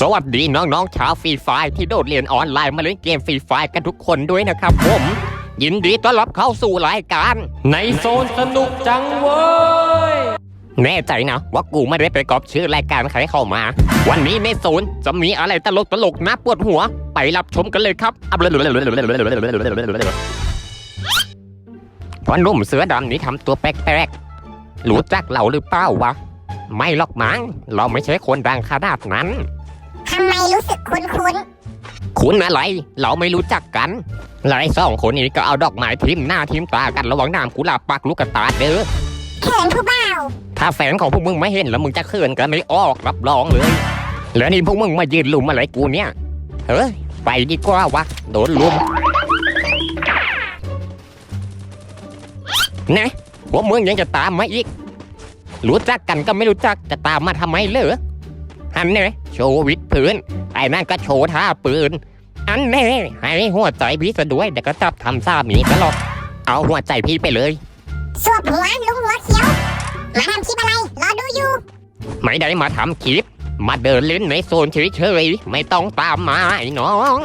สวัสดีน้องๆชาวฟรีไฟที่โดดเรียนออนไลน์มาเล่นเกมฟรีไฟกันทุกคนด้วยนะครับผม ยินดีต้อนรับเข้าสู่รายการ ในโซนสนุกจังเว้ย แน่ใจนะว่ากูไม่ได้ไปกอบชื่อรายการใครเข้ามา วันนี้ในโซนจะมีอะไรตลกตลกนะปวดหัว ไปรับชมกันเลยครับอับพอนุ่มเสือดำนี้ทำตัวแปลกๆรู้จักเราหรือเปล่าวะ ไม่หรอกมั้ง เราไม่ใช่คนดังขนาดนั้น ทำไมรู้สึกคุ้นคุ้นคุณอะไร เราไม่รู้จักกันแล้วไอ้สองคนนี้ก็เอาดอกไม้ทิมหน้าทิมตากันระหว่างน้ำกุหลาบปักลูกกระตาเด้อ ๆเขินผู้บ่าว ถ้าแฟนของพวกมึงไม่เห็นแล้วมึงจะเขินกันไม่ออกรับรองเลย แล้วนี่พวกมึงมายืนลุมอะไรกูเนี่ย เฮ้ยไปดีกว่าวะโดนลุมนะพวกมึงยังจะตามมาอีก รู้จักกันก็ไม่รู้จักจะตามมาทำไมเหรออันเนี่ยโชว์วิดพื้นไอ้นั่นก็โชว์ท่าปืน อันแน่ให้หัวใจพี่ซะด้วยเดี๋ยวก็จับทำซ่ามีก็หรอกเอาหัวใจพี่ไปเลยสวบหัวลุงหัวเขียว มาทำคลิปอะไร รอดูอยู่ ไม่ได้มาทำคลิป มาเดินเล่นในโซนเฉยๆไม่ต้องตามมาไอ้น้อง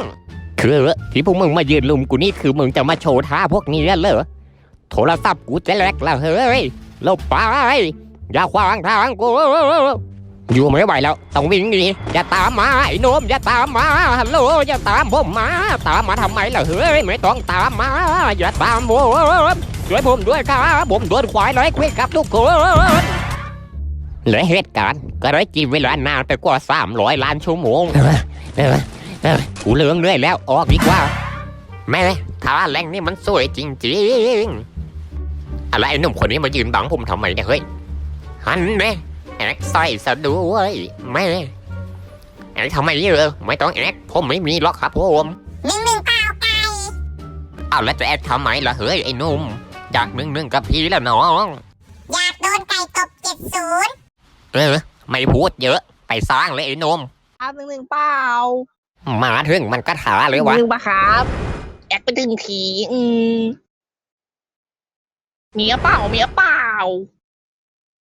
คือที่พวกมึงมายืนลุมกูนี่คือมึงจะมาโชว์ท่าพวกนี้เหรอโทรศัพท์กูจะแลกแล้วเฮ้ยหลบไป อย่าขวางทางกูอยู่ไม่ไหวแล้วต้องวิ่งหนีอย่าตามมาไอ้นมอย่าตามมาฮัลโหลอย่าตามผมมา ตามมาทำไมล่ะเฮ้ยไม่ต้องตามมาอย่าตามผมช่วยผมด้วยครับผมโดนควายร้อยควิดครับทุกคนและเหตุการณ์ก็ได้กินเวลานานไปกว่า300ล้านชั่วโมงกูเลืองเรื่อยแล้วออกดีกว่า แม่ท่าแรงนี่มันสวยจริงๆอะไรไอ้หนุ่มคนนี้มายืนบังผมทำไมเนี่ยเฮ้ย หันแม่แอกใส่ซะด้วยแม่แอกทำไมเยอะไม่ต้องแอกผมไม่มีหรอกครับผมหนึ่งหนึ่งเปล่าไก่เอาแล้วจะแอกทำไมล่ะเฮ้ยไอ้หนุ่มอยากหนึ่งหนึ่งกับพี่แล้วน้องอยากโดนไก่ตบเจ็ดศูนย์เออไม่พูดเยอะ ไปสร้างเลยไอ้หนุ่มครับหนึ่งหนึ่งเปล่ามาถึงมันก็ถาเลยวะหนึ่งปะครับแอกไปถึงทีอืมเมียเปล่าเมียเปล่า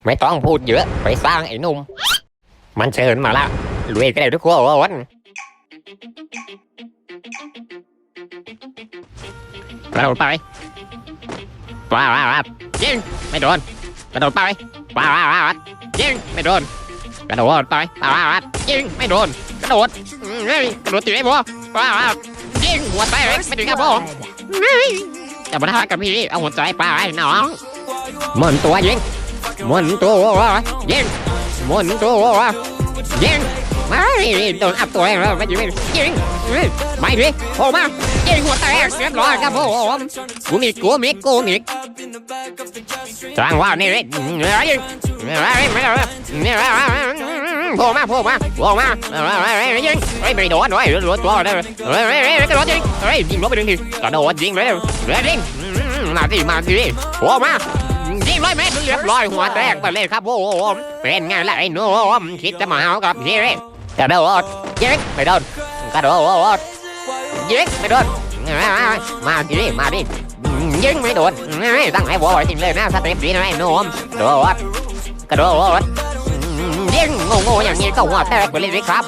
ไม่ต้องพูดเยอะ ไปสร้างไอ้นุ่ม มันเชิญมาละรวยกันเลยทุกคนกระโดดไปว้าวว้าวยิงไม่โดนกระโดดไปว้าวว้าวว้าวยิงไม่โดนกระโดดไปว้าวว้าวยิงไม่โดนกระโดดเฮ้ยกระโดดตีไอ้พ่อว้าวว้าวยิงหัวใจไม่ถึงครับพ่อเฮ้ยจะมาท้ากับพี่เอาหัวใจไปน้องหมุนตัวยิง หมุนตัวยิงหมุนตัวยิงไม่โดนอับตัวเองแล้วไม่ยิงยิงไม่ดิโผล่มายิงหัวแตกเรียบร้อยครับผมกูมีกูมีกูมีจังว่านี่เลยยิงไม่โดนโผล่มาโผล่มาโผล่มายิงไม่โดนด้วยโดนตัวเลยกระโดดยิงยิงลบไปหนึ่งทีกระโดดยิงไปเลยยิงมาสิมาสิโผล่มา ร้อยเมตรเรียบร้อยหัวแตกไปเลยครับผมเป็นไงล่ะไอ้หนุ่มคิดจะมาเอากับพี่กระโดดยิงไม่โดนกระโดดยิงไม่โดนมาดิมาดิยิงไม่โดนตั้งให้หัวไว้จริงเลยนะสเต็ปดีนะไอ้หนุ่มโดดกระโดดยิงงงๆอย่างนี้ก็หัวแตกไปเลยครับ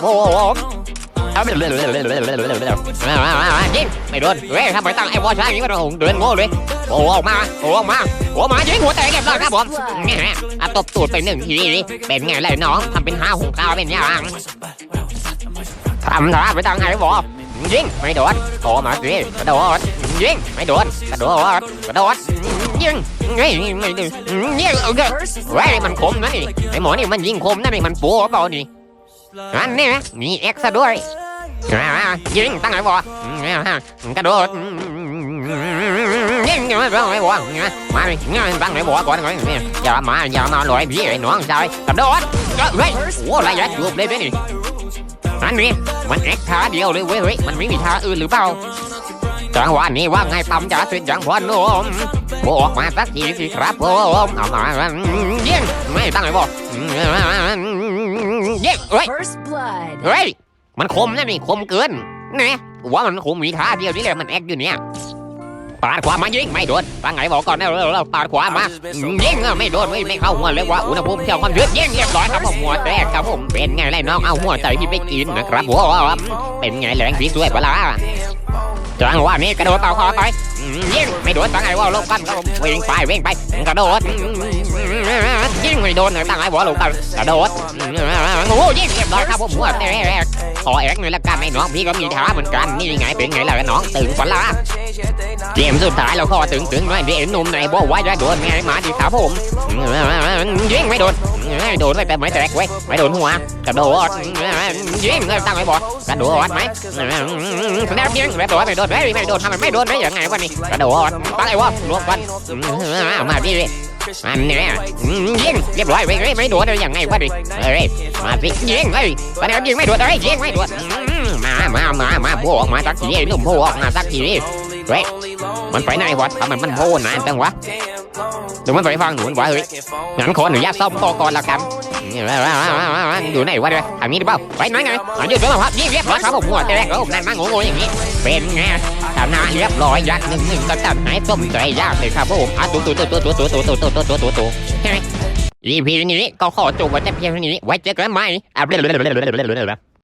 ผมยิงไม่โดนเว้ยทำไมตั้งไอ้วอชาอย่างนี้ก็โดนเดินโง่เลยโอ้ออกมาโอ้ออกมาโอ้มายิงหัวแตกเรียบร้อยครับผมแง่อะตบตูดไปหนึ่งทีเป็นไงเลยน้องทำเป็นห้าหงกาวเป็นยังทำท่าไปตั้งไอ้วอยิงไม่โดนโอ้มาสิกระโดดยิงไม่โดนกระโดดกระโดดยิงไม่ไม่ยิงโอเคเว้ยมันคมนะนี่ไอ้หมอนี่มันยิงคมนะนี่มันปัวเปล่านี่อันนี้มีเอ็กซ์ด้วย ยิงตั้งไอ้บอกระโดดยิงไม่ต้องไอ้บอกมาดิตั้งไอ้บอกก่อนอย่ามาอย่ามาลอยพี่ไอ้น้องชายกระโดดเฮ้ยโอ้ไระยะจูบเลยนี่อันนี้มันเอ็กท่าเดียวเลยเว้ยเฮ้ยมันไม่มีท่าอื่นหรือเปล่าจังหวะนี้ว่าไงตำจ๋าสุดจังพอนโนมโออกมาสักทีสิครับผมเอามายิงไม่ตั้งไอ้บอกยิงเฮ้ยเฮ้ย มันคมนะนี่คมเกินนะว่ามันคมมีท่าเดียวนี่แหละมันแอคอยู่เนี่ยปาดขวามายิงไม่โดนฟังไงบอกก่อนนะเราเราปาดขวามายิงไม่โดนไม่ไม่เข้าหัวเลยว่าอุณหภูมิเท่าความเยืดยิงเรียบร้อยครับผมหัวแตกครับผมเป็นไงไรน้องเอาหัวใจที่ไปกินนะครับหัวเป็นไงแรงสีสวยเวล่ะ จังหวะนี้กระโดดเป่าคอไปยิงไม่โดนตั้งไงว่าลงกันครับผมวิ่งไปวิ่งไปกระโดดยิงไม่โดนตั้งไงว่าลงกันกระโดดโอ้ยิงเรียบร้อยครับผมหัวแตกขอแอกหน่อยละกันไอ้น้องพี่ก็มีท้าเหมือนกันนี่ไงเป็นไงล่ะน้องตึงปะล่ะเกมสุดท้ายเราขอถึงถึงหน่อยเดี๋ยวหนุ่มไหนบอกว่าจะโดนไงมาดิครับผมยิงไม่โดนโดนไม่แต่ไม่แตกเว้ยไม่โดนหัวกระโดดยิงตั้งไว้บอกกระโดดไหมแสดงยิงแบบโดดไม่โดนไม่ไม่โดนทำไมไม่โดนได้ยังไงวะนี่กระโดดตั้งไอ้วะรวมกันมาดิอันนี้ยิงเรียบร้อยเว้ยไม่โดนได้ยังไงวะดิเฮ้ยมาสิยิงเฮ้ยแสดงยิงไม่โดนเฮ้ยยิงไม่โดนมามามามาบวกมาสักทีหนุ่มบวกมาสักทีเฮ้ยมันไปไหนวะทำไมมันโพนนานจังวะดี๋ยวมันไปฟังหนุนวะเฮ้ยงั้นขออนุญาตซ่อมคอก่อนละกัน อยู่ไหนวะเนี่ยทางนี้หรือเปล่าไปไหนไงอะยืดตัวครับนี่เรียบร้อยครับผมหัวแตกแล้วผมนั่นมาโง่ๆอย่างนี้ เป็นไงชนะเรียบร้อยยักหนึ่งหนึ่งก็ตัดหายต้มใจยากเลยครับผมอะตัวตัวตัวตัวตัวตัวตัวตัวตัวตัวตัวตัวใช่ไหม EP นี้ก็ขอจบไว้แต่เพียงเท่านี้ไว้เจอกันใหม่อะ